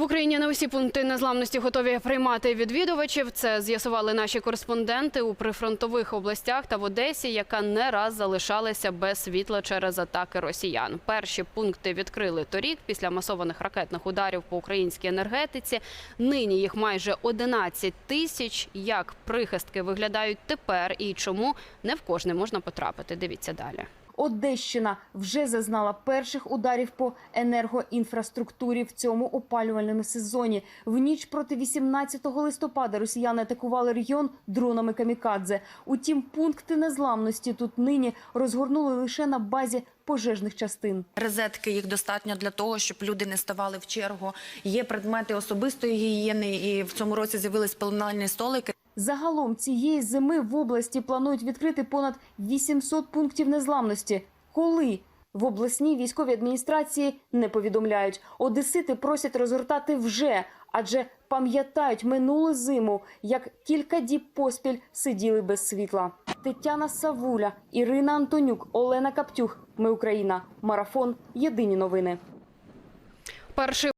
В Україні не усі пункти незламності готові приймати відвідувачів. Це з'ясували наші кореспонденти у прифронтових областях та в Одесі, яка не раз залишалася без світла через атаки росіян. Перші пункти відкрили торік після масованих ракетних ударів по українській енергетиці. Нині їх майже 11 тисяч. Як прихистки виглядають тепер і чому не в кожний можна потрапити? Дивіться далі. Одещина вже зазнала перших ударів по енергоінфраструктурі в цьому опалювальному сезоні. В ніч проти 18 листопада росіяни атакували регіон дронами камікадзе. Утім, пункти незламності тут нині розгорнули лише на базі пожежних частин. Розетки їх достатньо для того, щоб люди не ставали в чергу. Є предмети особистої гігієни, і в цьому році з'явились пеленальні столики. Загалом цієї зими в області планують відкрити понад 800 пунктів незламності. Коли? В обласній військовій адміністрації не повідомляють. Одесити просять розгортати вже, адже пам'ятають минулу зиму, як кілька діб поспіль сиділи без світла. Тетяна Савуля, Ірина Антонюк, Олена Каптюх. Ми Україна. Марафон. Єдині новини. Перший